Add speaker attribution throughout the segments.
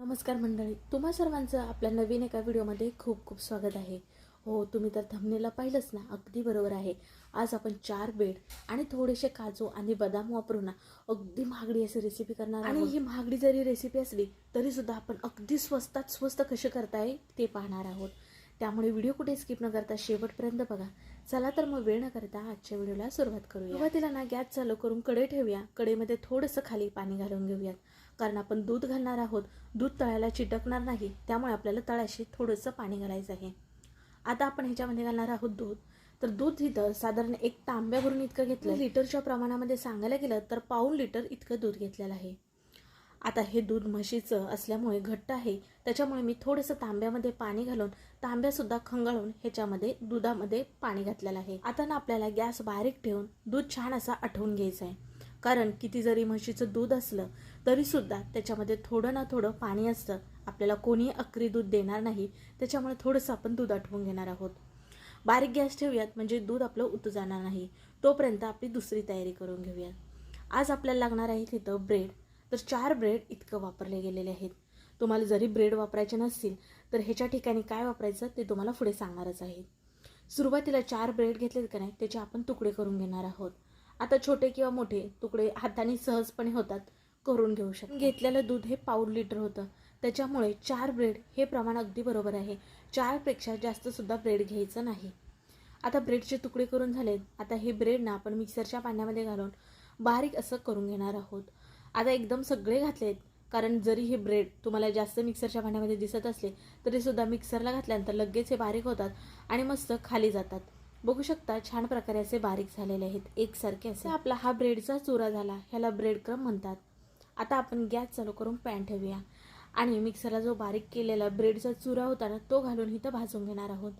Speaker 1: नमस्कार मंडळी तुम्हा सर्वांचं आपल्या नवीन एका व्हिडिओमध्ये खूप खूप स्वागत आहे. हो तुम्ही तर थंबनेला पाहिलंच ना अगदी बरोबर आहे. आज आपण चार बेड आणि थोडेसे काजू आणि बदाम वापरून ना अगदी महागडी अशी रेसिपी करणार आणि ही महागडी जरी रेसिपी असली तरी सुद्धा आपण अगदी स्वस्तात स्वस्त कसे करताय ते पाहणार आहोत. त्यामुळे व्हिडिओ कुठे स्किप न करता शेवटपर्यंत बघा. चला तर मग वेळ न करता आजच्या व्हिडिओला सुरुवात करूया. सुरुवातीला ना गॅस चालू करून कडे ठेवूया. कडेमध्ये थोडंसं खाली पाणी घालून घेऊयात. कारण आपण दूध घालणार आहोत. दूध तळायला चिटकणार नाही. त्यामुळे आपल्याला तळाशी थोडंसं पाणी घालायचं आहे. आता आपण ह्याच्यामध्ये घालणार आहोत दूध. तर दूध इथं साधारण एक तांब्या भरून इतकं घेतलं. लिटरच्या प्रमाणामध्ये सांगायला गेलं तर पाऊण लिटर इतकं दूध घेतलेलं आहे. आता हे दूध म्हशीचं असल्यामुळे घट्ट आहे. त्याच्यामुळे मी थोडंसं तांब्यामध्ये पाणी घालून तांब्यासुद्धा खंगाळून ह्याच्यामध्ये दुधामध्ये पाणी घातलेलं आहे. आता ना आपल्याला गॅस बारीक ठेवून दूध छान असा आठवून घ्यायचं आहे कारण किती जरी म्हशीचं दूध असलं तरीसुद्धा त्याच्यामध्ये थोडं ना थोडं पाणी असतं. आपल्याला कोणी अक्री दूध देणार नाही त्याच्यामुळे थोडंसं आपण दूध आठवून घेणार आहोत. बारीक गॅस ठेवूयात म्हणजे दूध आपलं उतू जाणार नाही. तोपर्यंत आपली दुसरी तयारी करून घेऊयात. आज आपल्याला लागणार आहे तिथं ब्रेड. तर चार ब्रेड इतकं वापरले गेलेले आहेत. तुम्हाला जरी ब्रेड वापरायचे नसतील तर ह्याच्या ठिकाणी काय वापरायचं ते तुम्हाला पुढे सांगणारच आहे. सुरुवातीला चार ब्रेड घेतलेत का नाही त्याचे आपण तुकडे करून घेणार आहोत. आता छोटे किंवा मोठे तुकडे हाताने सहजपणे होतात करून घेऊ शकतो घेतलेलं दूध हे पाऊल लिटर होतं. त्याच्यामुळे चार ब्रेड हे प्रमाण अगदी बरोबर आहे. चारपेक्षा जास्त सुद्धा ब्रेड घ्यायचं नाही. आता ब्रेडचे तुकडे करून झालेत. आता हे ब्रेड ना आपण मिक्सरच्या पाण्यामध्ये घालून बारीक असं करून घेणार आहोत. आता एकदम सगळे घातलेत कारण जरी हे ब्रेड तुम्हाला जास्त मिक्सरच्या भांड्यामध्ये दिसत असले तरीसुद्धा मिक्सरला घातल्यानंतर लगेच हे बारीक होतात आणि मस्त खाली जातात. बघू शकता छान प्रकारे असे बारीक झालेले आहेत. एकसारखे असे. आपला हा ब्रेडचा चुरा झाला. ह्याला ब्रेड क्रम म्हणतात. आता आपण गॅस चालू करून पॅन ठेवूया. आणि मिक्सरला जो बारीक केलेला ब्रेडचा चुरा होता ना तो घालून इथं भाजून घेणार आहोत.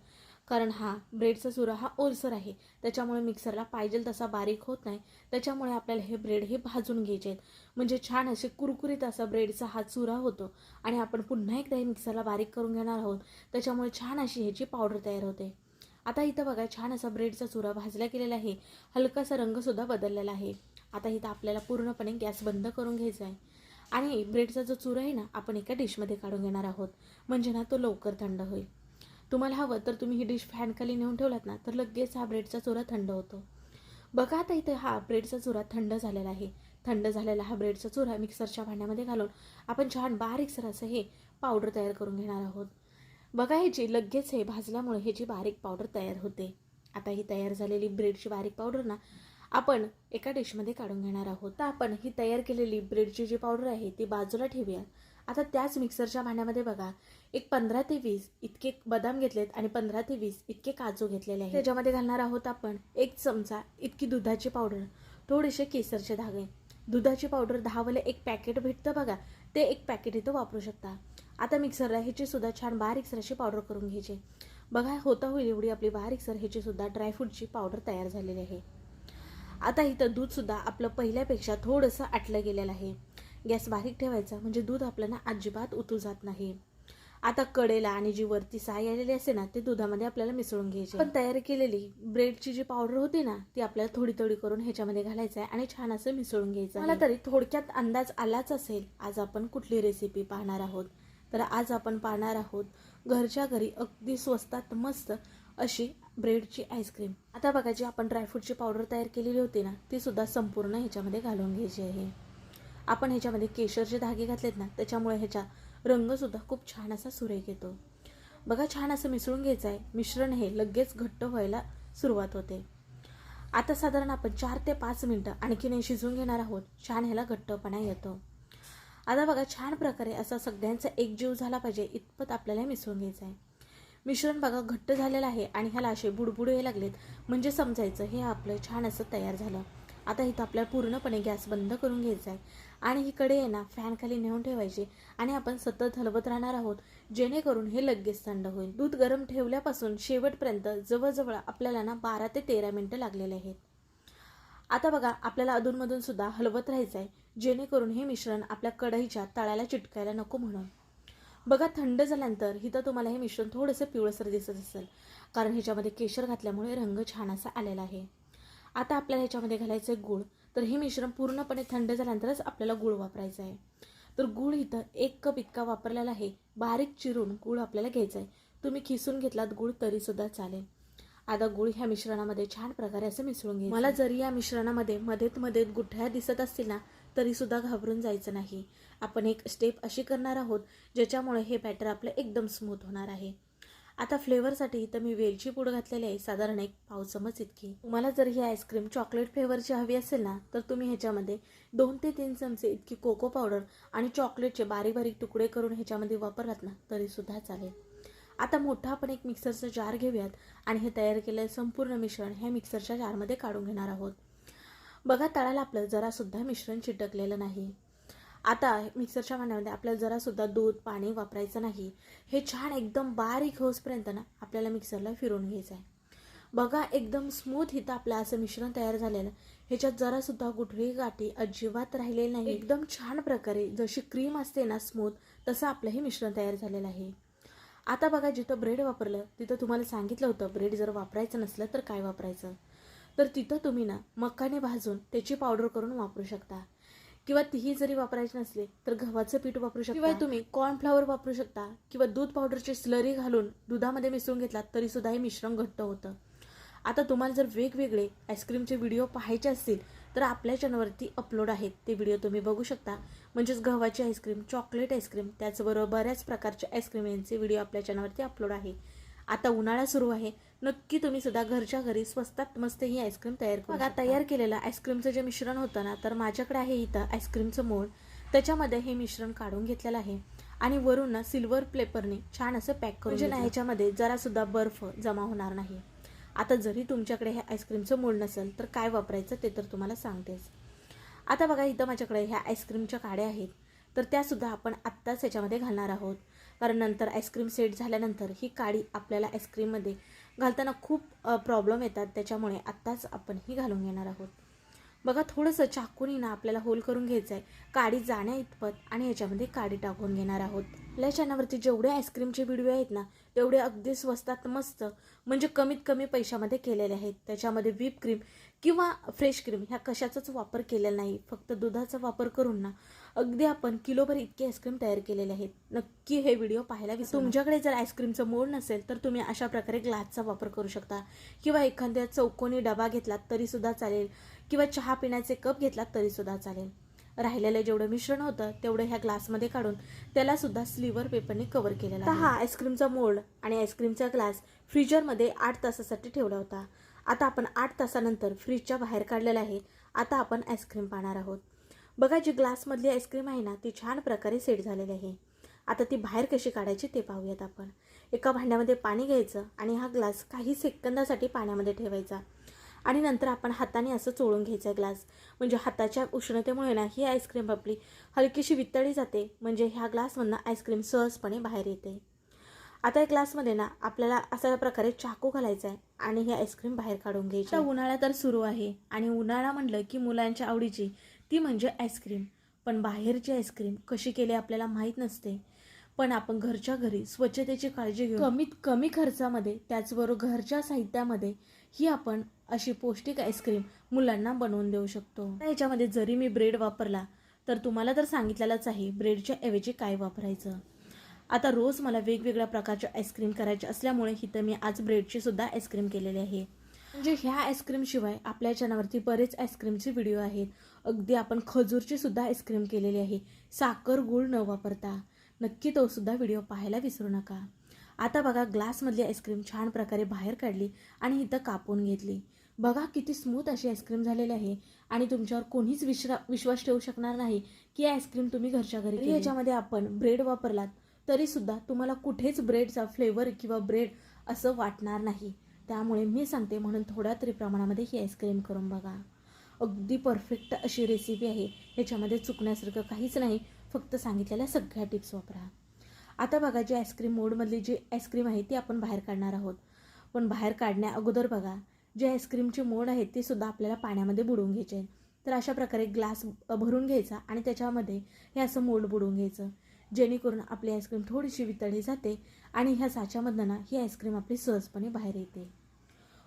Speaker 1: कारण हा ब्रेडचा चुरा हा ओलसर आहे. त्याच्यामुळे मिक्सरला पाहिजे तसा बारीक होत नाही. त्याच्यामुळे आपल्याला हे ब्रेड हे भाजून घ्यायचे आहेत. म्हणजे छान असे कुरकुरीत असा ब्रेडचा हा चुरा होतो. आणि आपण पुन्हा एकदा हे मिक्सरला बारीक करून घेणार आहोत. त्याच्यामुळे छान अशी ह्याची पावडर तयार होते. आता इथं बघा छान असा ब्रेडचा चुरा भाजला गेलेला आहे. हलकासा रंगसुद्धा बदललेला आहे. आता इथं आपल्याला पूर्णपणे गॅस बंद करून घ्यायचा आहे. आणि ब्रेडचा जो चुरा आहे ना आपण एका डिशमध्ये काढून घेणार आहोत. म्हणजे ना तो लवकर थंड होईल. तुम्हाला हवं तर तुम्ही ही डिश फॅनखाली नेऊन ठेवलात ना तर लगेच हा ब्रेडचा चुरा थंड होतो. बघा आता इथे हा ब्रेडचा चुरा थंड झालेला आहे. थंड झालेला हा ब्रेडचा चुरा मिक्सरच्या भांड्यामध्ये घालून आपण छान बारीकसर असं हे पावडर तयार करून घेणार आहोत. बघा ह्याची लगेच हे भाजल्यामुळे ह्याची बारीक पावडर तयार होते. आता ही तयार झालेली ब्रेडची बारीक पावडर ना आपण एका डिशमध्ये काढून घेणार आहोत. तर आपण ही तयार केलेली ब्रेडची जी पावडर आहे ती बाजूला ठेवूया. आता त्याच मिक्सरच्या भांड्यामध्ये बघा एक पंधरा ते वीस इतके बदाम घेतलेत आणि पंधरा ते वीस इतके काजू घेतलेले आहेत. त्याच्यामध्ये घालणार आहोत आपण एक चमचा इतकी दुधाची पावडर थोडेसे केसरचे धागे. दुधाची पावडर दहावाले एक पॅकेट भेटतं बघा ते एक पॅकेट इथं वापरू शकता. आता मिक्सरला ह्याची सुद्धा छान बारीकसर अशी पावडर करून घ्यायची. बघा होता होईल एवढी आपली बारीकसर ह्याची सुद्धा ड्रायफ्रूटची पावडर तयार झालेली आहे. आता इथं दूधसुद्धा आपलं पहिल्यापेक्षा थोडंसं आटलं गेलेलं आहे. गॅस बारीक ठेवायचा म्हणजे दूध आपल्याला अजिबात उतू जात नाही. आता कडेला आणि जी वरती साय आलेली असते ना ते दुधामध्ये आपल्याला मिसळून घ्यायची. पण तयार केलेली ब्रेडची जी पावडर होती ना ती आपल्याला थोडी थोडी करून ह्याच्यामध्ये घालायचं आहे आणि छान असं मिसळून घ्यायचं मला तरी थोडक्यात अंदाज आलाच असेल. आज आपण कुठली रेसिपी पाहणार आहोत? तर आज आपण पाहणार आहोत घरच्या घरी अगदी स्वस्तात मस्त अशी ब्रेडची आईस्क्रीम आता बघा जी आपण ड्रायफ्रूटची पावडर तयार केलेली होती ना ती सुद्धा संपूर्ण ह्याच्यामध्ये घालून घ्यायची आहे. आपण ह्याच्यामध्ये केशरचे धागे घातलेत ना त्याच्यामुळे ह्याचा रंगसुद्धा खूप छान असा सुरेख येतो. बघा छान असं मिसळून घ्यायचं आहे मिश्रण हे लगेच घट्ट व्हायला सुरुवात होते. आता साधारण आपण चार ते पाच मिनटं आणखीन शिजवून घेणार आहोत. छान ह्याला घट्टपणा येतो. आता बघा छान प्रकारे असा सगळ्यांचा एकजीव झाला पाहिजे. इतपत आपल्याला मिसळून घ्यायचं आहे. मिश्रण बघा घट्ट झालेलं आहे आणि ह्याला असे बुडबुड हे लागलेत. म्हणजे समजायचं हे आपलं छान असं तयार झालं. आता इथं आपल्याला पूर्णपणे गॅस बंद करून घ्यायचा आहे. आणि इकडे आहे ना फॅनखाली नेऊन ठेवायचे. आणि आपण सतत हलवत राहणार आहोत जेणेकरून हे लगेच थंड होईल. दूध गरम ठेवल्यापासून शेवटपर्यंत जवळजवळ आपल्याला ना बारा ते तेरा मिनटं लागलेले आहेत. आता बघा आपल्याला अधूनमधून सुद्धा हलवत राहायचं आहे जेणेकरून हे मिश्रण आपल्या कढईच्या तळ्याला चिटकायला नको म्हणून. बघा थंड झाल्यानंतर इथं तुम्हाला हे मिश्रण थोडंसं पिवळसर दिसत असेल कारण ह्याच्यामध्ये केशर घातल्यामुळे रंग छान असा आलेला आहे. आता आपल्याला ह्याच्यामध्ये घालायचं आहे गूळ. तर हे मिश्रण पूर्णपणे थंड झाल्यानंतरच आपल्याला गूळ वापरायचं आहे तर गूळ इथं एक कप इतका वापरलेला आहे बारीक चिरून गूळ आपल्याला घ्यायचा आहे तुम्ही खिसून घेतलात गूळ तरीसुद्धा चालेल. आता गुळ ह्या मिश्रणामध्ये छान प्रकारे असं मिसळून घे मला जरी या मिश्रणामध्ये मध्येत मध्ये गुठळ्या दिसत असतील ना तरी सुद्धा घाबरून जायचं नाही. आपण एक स्टेप अशी करणार आहोत ज्याच्यामुळे हे बॅटर आपलं एकदम स्मूथ होणार आहे. आता फ्लेवरसाठी तर मी वेलची पूड घातलेली आहे साधारण एक पाव चमच इतकी. तुम्हाला जर ही आईस्क्रीम चॉकलेट फ्लेवरची हवी असेल ना तर तुम्ही ह्याच्यामध्ये दोन ते तीन चमचे इतकी कोको पावडर आणि चॉकलेटचे बारीक बारीक तुकडे करून ह्याच्यामध्ये वापरलात ना तरीसुद्धा चालेल. आता मोठा आपण एक मिक्सरचं जार घेऊयात आणि हे तयार केलेलं संपूर्ण मिश्रण ह्या मिक्सरच्या जारमध्ये काढून घेणार आहोत. बघा तळाला आपलं जरासुद्धा मिश्रण चिटकलेलं नाही. आता मिक्सरच्या भांड्यामध्ये आपल्याला जरासुद्धा दूध पाणी वापरायचं नाही. हे छान एकदम बारीक होसपर्यंत ना आपल्याला मिक्सरला फिरून घ्यायचं आहे. बघा एकदम स्मूथ इथं आपलं असं मिश्रण तयार झालेलं. ह्याच्यात जरासुद्धा गुठळी गाठी अजिबात राहिलेली नाही. एकदम छान प्रकारे जशी क्रीम असते ना स्मूथ तसं आपलं हे मिश्रण तयार झालेलं आहे. आता बघा जिथं ब्रेड वापरलं तिथं तुम्हाला सांगितलं होतं ब्रेड जर वापरायचं नसलं तर काय वापरायचं? तर तिथं तुम्ही ना मक्काने भाजून त्याची पावडर करून वापरू शकता. किंवा तीही जरी वापरायची नसली तर गव्हाचं पीठ वापरू शकता. किंवा तुम्ही कॉर्नफ्लॉवर वापरू शकता किंवा दूध पावडरची स्लरी घालून दुधामध्ये मिसळून घेतलात तरी सुद्धा हे मिश्रण घट्ट होतं. आता तुम्हाला जर वेगवेगळे आईस्क्रीमचे व्हिडिओ पाहायचे असतील तर आपल्या चॅनलवरती अपलोड आहेत. ते व्हिडिओ तुम्ही बघू शकता. म्हणजेच गव्हाची आईस्क्रीम चॉकलेट आईस्क्रीम त्याचबरोबर बऱ्याच प्रकारचे आईस्क्रीम यांचे व्हिडिओ आपल्या चॅनलवरती अपलोड आहे. आता उन्हाळा सुरू आहे. नक्की तुम्ही सुद्धा घरच्या घरी स्वस्तात मस्त ही आईस्क्रीम तयार करू बघा तयार केलेलं आईस्क्रीमचं जे मिश्रण होतं ना तर माझ्याकडे आहे इथं आईस्क्रीमचं मोड. त्याच्यामध्ये हे मिश्रण काढून घेतलेलं आहे. आणि वरून ना सिल्वर प्लेपरने छान असं पॅक करून म्हणजे ना ह्याच्यामध्ये जरासुद्धा बर्फ जमा होणार नाही. आता जरी तुमच्याकडे हे आईस्क्रीमचं मोड नसेल तर काय वापरायचं ते तर तुम्हाला सांगतेच. आता बघा इथं माझ्याकडे ह्या आईस्क्रीमच्या काड्या आहेत. तर त्यासुद्धा आपण आत्ताच ह्याच्यामध्ये घालणार आहोत. कारण नंतर आईस्क्रीम सेट झाल्यानंतर ही काडी आपल्याला आईस्क्रीममध्ये घालताना खूप प्रॉब्लेम येतात. त्याच्यामुळे आत्ताच आपण ही घालून घेणार आहोत. बघा थोडंसं चाकूनी ना आपल्याला होल करून घ्यायचं आहे काडी जाण्या इतपत आणि याच्यामध्ये काडी टाकून घेणार आहोत. आपल्या चॅनलवरती जेवढे आईस्क्रीमचे व्हिडिओ आहेत ना तेवढे अगदी स्वस्तात मस्त म्हणजे कमीत कमी पैशामध्ये केलेले आहेत. त्याच्यामध्ये व्हीप क्रीम किंवा फ्रेश क्रीम ह्या कशाचाच वापर केलेला नाही. फक्त दुधाचा वापर करून ना अगदी आपण किलोभर इतके आईस्क्रीम तयार केलेले आहेत. नक्की हे व्हिडिओ पाहायला विसरू तुमच्याकडे जर आईस्क्रीमचं मोड नसेल तर तुम्ही अशा प्रकारे ग्लासचा वापर करू शकता. किंवा एखाद्या चौकोनी डबा घेतलात तरीसुद्धा चालेल. किंवा चहा पिण्याचे कप घेतलात तरीसुद्धा चालेल. राहिलेलं जेवढं मिश्रण होतं तेवढं ह्या ग्लासमध्ये काढून त्याला सुद्धा स्लीवर पेपरने कव्हर केलेला आहे. हा आईस्क्रीमचा मोल्ड आणि आईस्क्रीमचा ग्लास फ्रीजरमध्ये आठ तासासाठी ठेवला होता. आता आपण आठ तासानंतर फ्रीजच्या बाहेर काढलेला आहे. आता आपण आईस्क्रीम पाहणार आहोत. बघा जी ग्लासमधली आईस्क्रीम आहे ना ती छान प्रकारे सेट झालेली आहे. आता ती बाहेर कशी काढायची ते पाहूयात आपण. एका भांड्यामध्ये पाणी घ्यायचं आणि हा ग्लास काही सेकंदासाठी पाण्यामध्ये ठेवायचा. आणि नंतर आपण हाताने असं चोळून घ्यायचा ग्लास. म्हणजे हाताच्या उष्णतेमुळे ना ही आईस्क्रीम आपली हलकीशी वितळली जाते. म्हणजे ह्या ग्लासमधनं आईस्क्रीम सहजपणे बाहेर येते. आता या ग्लासमध्ये ना आपल्याला अशा प्रकारे चाकू घालायचा आहे आणि ही आईस्क्रीम बाहेर काढून घ्यायची. आता उन्हाळा तर सुरू आहे आणि उन्हाळा म्हणलं की मुलांच्या आवडीची ती म्हणजे आईस्क्रीम. पण बाहेरची आईस्क्रीम कशी केली आपल्याला माहीत नसते. पण आपण घरच्या घरी स्वच्छतेची काळजी घेऊ कमीत कमी खर्चामध्ये त्याचबरोबर घरच्या साहित्यामध्ये ही आपण अशी पौष्टिक आईस्क्रीम मुलांना बनवून देऊ शकतो. याच्यामध्ये जरी मी ब्रेड वापरला तर तुम्हाला तर सांगितलेलंच आहे ब्रेडच्या ऐवजी काय वापरायचं? आता रोज मला वेगवेगळ्या प्रकारच्या आईस्क्रीम करायचे असल्यामुळे इथं मी आज ब्रेडची सुद्धा आईस्क्रीम केलेली आहे. म्हणजे ह्या आईस्क्रीमशिवाय आपल्या चॅनलवरती बरेच आईस्क्रीमचे व्हिडिओ आहेत. अगदी आपण खजूरची सुद्धा आईस्क्रीम केलेली आहे. साखर गूळ न वापरता. नक्की तो सुद्धा व्हिडिओ पाहायला विसरू नका. आता बघा ग्लासमधली आईस्क्रीम छान प्रकारे बाहेर काढली आणि इथं कापून घेतली. बघा किती स्मूथ अशी आईस्क्रीम झालेली आहे आणि तुमच्यावर कोणीच विश्रा विश्वास ठेवू शकणार नाही की आईस्क्रीम तुम्ही घरच्या घरी याच्यामध्ये आपण ब्रेड वापरलात तरीसुद्धा तुम्हाला कुठेच ब्रेडचा फ्लेवर किंवा ब्रेड असं वाटणार नाही. त्यामुळे मी सांगते म्हणून थोड्या तरी प्रमाणामध्ये ही आईस्क्रीम करून बघा. अगदी परफेक्ट अशी रेसिपी आहे. ह्याच्यामध्ये चुकण्यासारखं काहीच नाही. फक्त सांगितलेल्या सगळ्या टिप्स वापरा. आता बघा जी आईस्क्रीम मोडमधली जी आईस्क्रीम आहे ती आपण बाहेर काढणार आहोत. पण बाहेर काढण्या अगोदर बघा जे आईस्क्रीमचे मोड आहेत ते सुद्धा आपल्याला पाण्यामध्ये बुडवून घ्यायचे आहेत तर अशा प्रकारे ग्लास भरून घ्यायचा आणि त्याच्यामध्ये हे असं मोड बुडवून घ्यायचं. जेणेकरून आपली आईस्क्रीम थोडीशी वितळली जाते आणि ह्या साच्यामधनं ना ही आईस्क्रीम आपली सहजपणे बाहेर येते.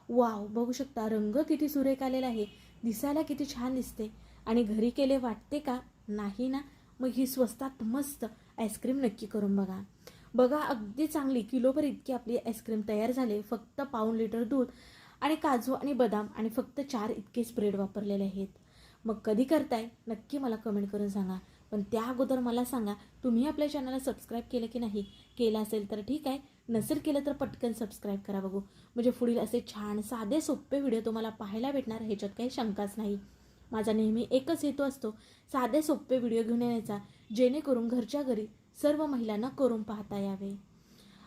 Speaker 1: वाव बघू शकता रंग किती सुरेख आलेला आहे. दिसायला किती छान दिसते. आणि घरी केले वाटते का? नाही ना. मग ही स्वस्तात मस्त आईस्क्रीम नक्की करून बघा. बघा अगदी चांगली. किलोभर इतकी आपली आईस्क्रीम तयार झाली. फक्त पाऊण लिटर दूध आणि काजू आणि बदाम आणि फक्त चार इतके स्प्रेड वापरलेले आहेत. मग कधी करताय? नक्की मला कमेंट करून सांगा. पण त्या अगोदर मला सांगा तुम्ही आपल्या चॅनलला सबस्क्राईब केलं की नाही? केलं असेल तर ठीक आहे. नसेल केलं तर पटकन सबस्क्राईब करा बघू. म्हणजे पुढील असे छान साधे सोपे व्हिडिओ तुम्हाला पाहायला भेटणार. ह्याच्यात काही शंकाच नाही. माझा नेहमी एकच हेतू असतो साधे सोपे व्हिडिओ घेऊन येण्याचा जेणेकरून घरच्या घरी सर्व महिलांना करून पाहता यावे.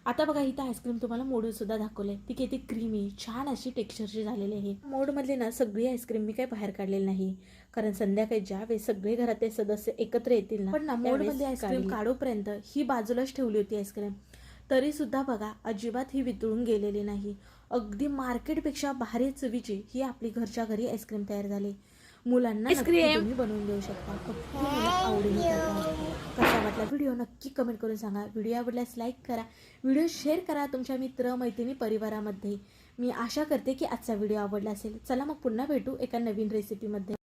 Speaker 1: आता बघा इथं आईस्क्रीम तुम्हाला मोडून सुद्धा दाखवले ती किती क्रीमी छान अशी टेक्स्चरची झालेली आहे. मोडमधली ना सगळी आईस्क्रीम मी काही बाहेर काढलेली नाही. कारण संध्याकाळी ज्यावेळेस सगळे घरातले सदस्य एकत्र येतील ना पण ना मोडमधली आईस्क्रीम काढूपर्यंत ही बाजूलाच ठेवली होती आईस्क्रीम तरी सुद्धा बघा अजिबात ही वितळून गेलेली नाही. अगदी मार्केटपेक्षा भारी चवीची ही आपली घरच्या घरी आईस्क्रीम तयार झाली. मुलांना तुम्ही बनवून देऊ शकता. खातात. कसा वाटला व्हिडिओ नक्की कमेंट करून सांगा. व्हिडिओ आवडल्यास लाईक करा. व्हिडिओ शेअर करा तुमच्या मित्र मैत्रिणी परिवारामध्ये. मी आशा करते की आजचा व्हिडिओ आवडला असेल. चला मग पुन्हा भेटू एका नवीन रेसिपीमध्ये